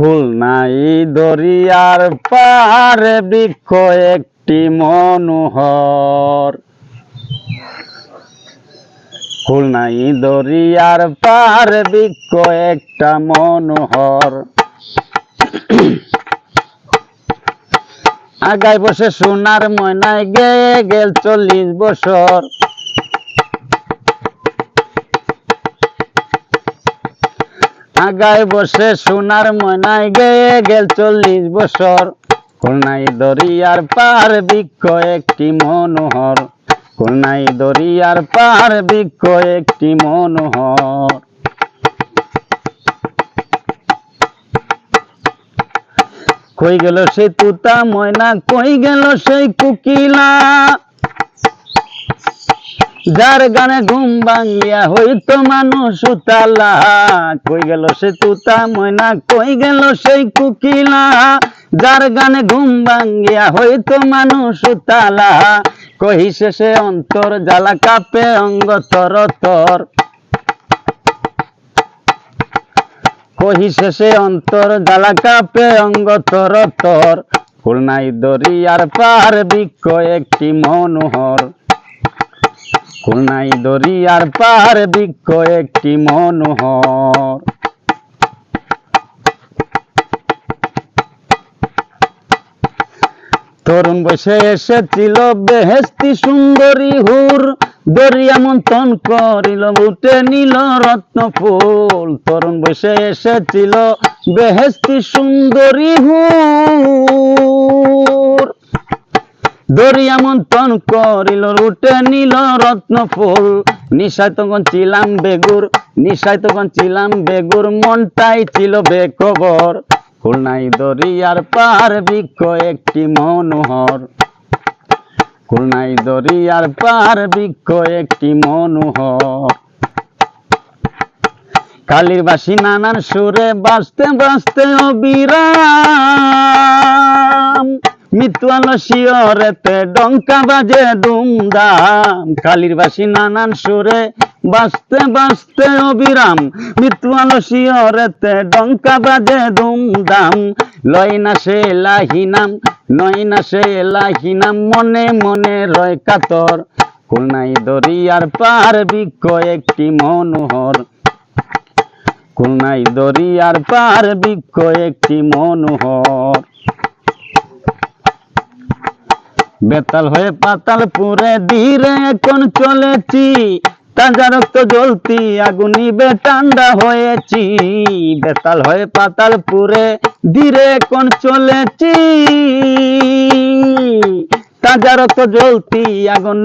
খুলনাই দরিয়ার পারে বৃক্ষ একটি মনোহর। খুলনাই দরিয়ার পারে বৃক্ষ একটা মনোহর। আগায় বসে সোনার ময়নায় গে গেল চল্লিশ বছর। আগায় বসে সোনার ময়নায় গে গেল চল্লিশ বছর। খুলনাই দরিয়ার পার বৃক্ষ একটি মনোহর। খুলনাই দরিয়ার পার বৃক্ষ একটি মনোহর। কই গেল সেই তুতা ময়না, কই গেল সেই কুকিলা? যার গানে ঘুম ভাঙ্গিয়া হইতো মানুষ উতালা। কই গেল সে তুতা ময়না, কই গেল সেই কুকিলা। যার গানে ঘুম ভাঙ্গিয়া হইতো মানুষ উতালা। কহি শেষে অন্তর, জ্বালা কাপে অঙ্গ তর তর। কহি শেষে অন্তর, জ্বালা কাপে অঙ্গ তর তর। খুলনাই দরিয়ার পার বৃক্ষ একটি মনোহর। খুলনাই দরিয়ার পার বৃক্ষ একটি মনোহর। তরুণ বসে এসেছিল বেহেস্তি সুন্দরী হুর। দরিয়া মন্থন করিল, উঠে নিল রত্ন ফুল। তরুণ বসে এসেছিল বেহেস্তি সুন্দরী হুর। দরিয়া মন্থন করিল উঠে নিল রত্ন ফুল নিশায় তখন ছিলাম বেগুর, নিশায় তখন ছিলাম বেগুর, মনটাই ছিল বেখবর। খুলনাই দরিয়ার পার বৃক্ষ একটি মনোহর। খুলনাই দরিয়ার পার বৃক্ষ একটি মনোহর। কালীর বাসি নানান সুরে বাঁচতে বাঁচতে অবিরাম। মিতুয়ালো শিয়রেতে ডঙ্কা বাজে দুমদাম। কালীর বাসি নানান সুরে বাঁচতে বাঁচতে অবিরাম। মিতুয়ালো শিয়রেতে ডঙ্কা বাজে দুমদাম। লয় না সে লাহিনাম নয় না সে লাহিনাম মনে মনে রয় কাতর। খুলনাই দরিয়ার পার বৃক্ষ একটি মনোহর। খুলনাই দরিয়ার পার বৃক্ষ একটি মনোহর। বেতাল হয়ে পাতাল পুরে ধীরে এখন চলেছি। তাজা রক্ত জ্বলতি আগুনি নিবে ঠান্ডা হয়েছি। বেতাল হয়ে পাতাল পুরে দিরে এখন চলেছি। তাজা রক্ত জ্বলতি আগুন